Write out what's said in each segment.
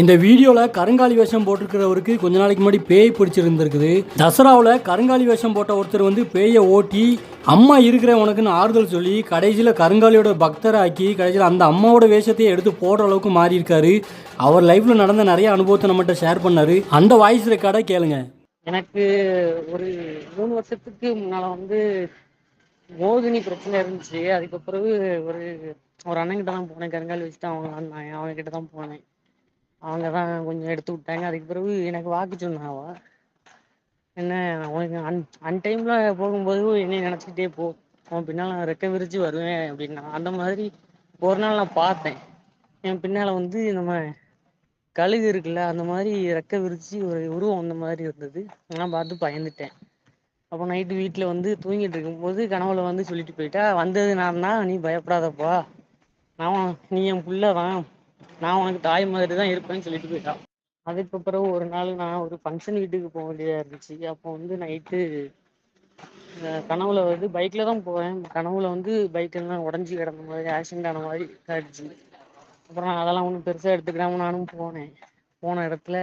இந்த வீடியோவில் கருங்காலி வேஷம் போட்டிருக்கிறவருக்கு கொஞ்ச நாளைக்கு முன்னாடி பேய் பிடிச்சிருந்துருக்குது. தசராவில் கருங்காலி வேஷம் போட்ட ஒருத்தர் வந்து பேயை ஓட்டி அம்மா இருக்கிற உனக்குன்னு ஆறுதல் சொல்லி கடைசியில் கருங்காலியோட பக்தராக்கி கடைசியில் அந்த அம்மாவோட வேஷத்தையே எடுத்து போடுற அளவுக்கு மாறியிருக்காரு. அவர் லைஃப்பில் நடந்த நிறைய அனுபவத்தை நம்மகிட்ட ஷேர் பண்ணாரு. அந்த வாய்ஸ் ரெக்கார்டை கேளுங்க. எனக்கு ஒரு மூணு வருஷத்துக்கு முன்னால் வந்து மோதினி பிரச்சனை இருந்துச்சு. அதுக்கு பிறகு ஒரு ஒரு அண்ணன்கிட்ட தான் போனேன். கருங்காலி வச்சுட்டு அவங்க வந்தாங்க அவங்க கிட்ட தான் போனேன். அவங்க தான் கொஞ்சம் எடுத்து விட்டாங்க. அதுக்கு பிறகு எனக்கு வாக்கு சொன்னாவா என்ன உனக்கு அன் அன் டைம்ல போகும்போது என்னை நினச்சிக்கிட்டே போ. உன் பின்னால் நான் ரெக்க விரிச்சு வருவேன் அப்படின்னா அந்த மாதிரி ஒரு நாள் நான் பார்த்தேன். என் பின்னால் வந்து நம்ம கழுகு இருக்குல்ல அந்த மாதிரி ரெக்க விரிச்சு ஒரு உருவம் அந்த மாதிரி இருந்தது. நான் பார்த்து பயந்துட்டேன். அப்போ நைட்டு வீட்டில் வந்து தூங்கிட்டு இருக்கும்போது கனவுல வந்து சொல்லிட்டு போயிட்டா வந்தது நான் தான் நீ பயப்படாதப்பா. நான் நீ என் புள்ள தான் நான் உனக்கு தாய் மாதிரி தான் இருப்பேன்னு சொல்லிட்டு போயிட்டான். அதுக்கு பிறகு ஒரு நாள் நான் ஒரு ஃபங்க்ஷன் வீட்டுக்கு போக வேண்டியதாக இருந்துச்சு. அப்போ வந்து நைட்டு கனவுல வந்து பைக்ல தான் போவேன். கனவுல வந்து பைக் தான் உடஞ்சி கிடந்த மாதிரி ஆக்சிடென்ட் ஆன மாதிரி ஆயிடுச்சு. அப்புறம் நான் அதெல்லாம் ஒன்றும் பெருசாக எடுத்துக்கிடாம நானும் போனேன். போன இடத்துல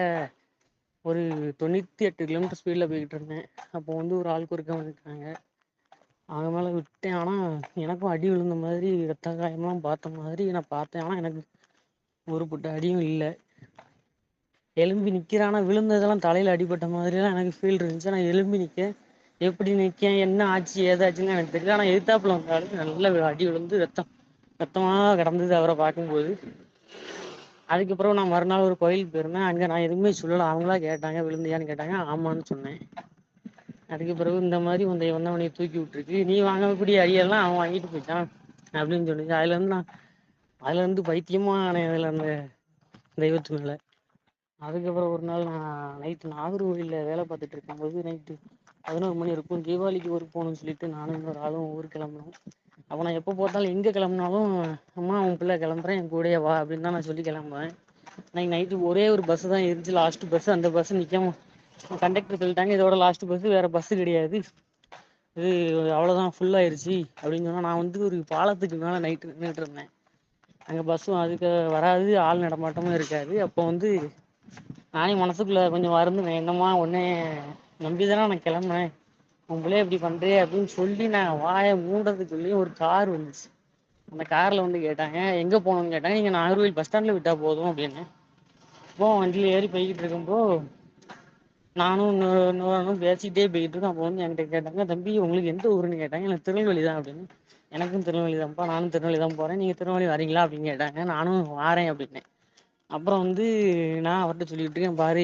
ஒரு தொண்ணூற்றி எட்டு கிலோமீட்டர் ஸ்பீடில் போய்கிட்டு இருந்தேன். அப்போ வந்து ஒரு ஆள் குறுக்க வந்துட்டாங்க அவங்க மேலே விட்டேன். ஆனால் எனக்கும் அடி விழுந்த மாதிரி ரத்த காயம்லாம் பார்த்த மாதிரி நான் பார்த்தேன். ஆனால் எனக்கு ஒரு புட்ட அடியும் இல்லை. எலும்பி நிற்கிறேன் ஆனால் விழுந்ததெல்லாம் தலையில் அடிபட்ட மாதிரிலாம் எனக்கு ஃபீல் இருந்துச்சு. நான் எலும்பி நிற்க எப்படி நிற்கேன் என்ன ஆச்சு ஏதாச்சுன்னு எனக்கு தெரியல. ஆனால் எதிர்த்தாப்புல வந்தாலும் நல்ல அடி விழுந்து ரத்தம் ரத்தமாக கிடந்தது அவரை பார்க்கும்போது. அதுக்கப்புறம் நான் மறுநாள் ஒரு கோயிலுக்கு போயிருந்தேன். அங்கே நான் எதுவுமே சொல்லலை. அவங்களா கேட்டாங்க விழுந்தியான்னு கேட்டாங்க. ஆமான்னு சொன்னேன். அதுக்கு பிறகு இந்த மாதிரி உந்தைய தெய்வம் தான் தூக்கி விட்டுருக்கு. நீ வாங்கக்கூடிய அடியெல்லாம் அவன் வாங்கிட்டு போயிட்டான் அப்படின்னு சொன்னிச்சு அதுலேருந்து நான் அதுலேருந்து பைத்தியமா ஆனேன் அதில் அந்த தெய்வத்து மேலே அதுக்கப்புறம் ஒரு நாள் நான் நைட்டு நாகர்கோவிலில் வேலை பார்த்துட்டு இருக்கும்போது நைட்டு பதினோரு மணி இருக்கும். தீபாவளிக்கு ஊருக்கு போகணும்னு சொல்லிட்டு நானும் இன்னொரு ஆளும் ஊருக்கு கிளம்புனோம். அப்போ நான் எப்போ பார்த்தாலும் எங்கே கிளம்புனாலும் அம்மா உன் பிள்ளை கிளம்புறேன் என் கூடயே வா அப்படின்னு தான் நான் சொல்லி கிளம்புவேன். நான் நைட்டு ஒரே ஒரு பஸ்ஸு தான் இருந்துச்சு. லாஸ்ட் பஸ் அந்த பஸ் நிற்காம கண்டக்டர் சொல்லிட்டாங்க இதோட லாஸ்ட் பஸ் வேற பஸ் கிடையாது. இது அவ்வளோதான் ஃபுல்லாயிருச்சு அப்படின்னு சொன்னால் நான் வந்து ஒரு பாலத்துக்கு மேலே நைட்டு நின்றுட்டு இருந்தேன். அங்கே பஸ்ஸும் அதுக்கு வராது ஆள் நடமாட்டமும் இருக்காது. அப்போ வந்து நானே மனசுக்குள்ளே கொஞ்சம் வருந்துனேன். என்னம்மா உடனே நம்பி தானே நான் கிளம்புனேன். உங்களே இப்படி பண்ணுறே அப்படின்னு சொல்லி நான் வாயை மூடுறதுக்குள்ளேயும் ஒரு கார் வந்துச்சு. அந்த காரில் வந்து கேட்டாங்க எங்கே போகணும்னு கேட்டாங்க. நீங்கள் நாகர்கோவில் பஸ் ஸ்டாண்டில் விட்டால் போதும் அப்படின்னு. இப்போ வண்டியில் ஏறி போய்கிட்டு இருக்கும்போ நானும் இன்னொரு இன்னொரு பேசிக்கிட்டே போய்கிட்டு இருக்கோம். அப்போ வந்து என்கிட்ட கேட்டாங்க தம்பி உங்களுக்கு எந்த ஊருன்னு கேட்டாங்க. எனக்கு திருநெல்வேலி தான் அப்படின்னு. எனக்கும் திருநெல்வேலி தான்ப்பா நானும் திருநெல்வேலி தான் போகிறேன் நீங்கள் திருநெல்வேலி வரீங்களா அப்படின்னு கேட்டாங்க. நானும் வாரேன் அப்படின்னேன் அப்புறம் வந்து நான் அவர்கிட்ட சொல்லிட்டு இருக்கேன் பாரு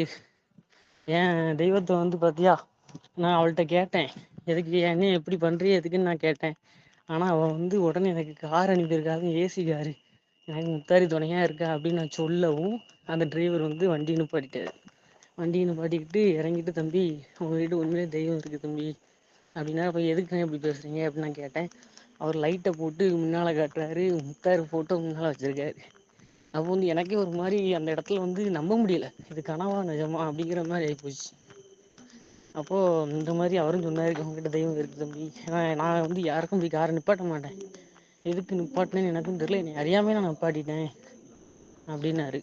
என் தெய்வத்தை வந்து பார்த்தியா நான் அவள்கிட்ட கேட்டேன். எதுக்கு என்ன எப்படி பண்றிய எதுக்குன்னு நான் கேட்டேன். ஆனால் அவள் வந்து உடனே எனக்கு கார் அனுப்பியிருக்காது ஏசி காரு. எனக்கு முத்தாரி துணையாக இருக்கா அப்படின்னு நான் சொல்லவும் அந்த டிரைவர் வந்து வண்டி நிப்பாட்டிட்டாரு. வண்டி நிப்பாட்டிக்கிட்டு இறங்கிட்டு தம்பி உங்கள் வீட்டு உண்மையிலே தெய்வம் இருக்குது தம்பி. அப்படின்னா அப்போ எதுக்கு நான் இப்படி பேசுகிறீங்க அப்படின்னு நான் கேட்டேன். அவர் லைட்டை போட்டு முன்னால் காட்டுறாரு. முத்தாரு ஃபோட்டோ முன்னால் வச்சுருக்காரு. அப்போ வந்து எனக்கே ஒரு மாதிரி அந்த இடத்துல வந்து நம்ப முடியல. இது கனவா நிஜமா அப்படிங்கிற மாதிரி ஆகிப்போச்சு அப்போது இந்த மாதிரி அவரும் சொன்னார் உங்ககிட்ட தெய்வம் இருக்குது தம்பி. ஏன்னா நான் வந்து யாருக்கும் போய் காரை நிப்பாட்ட மாட்டேன். எதுக்கு நிப்பாட்டினேன்னு எனக்கும் தெரியல. என்னை அறியாமே நான் நிப்பாட்டிட்டேன். அப்படின்னாரு.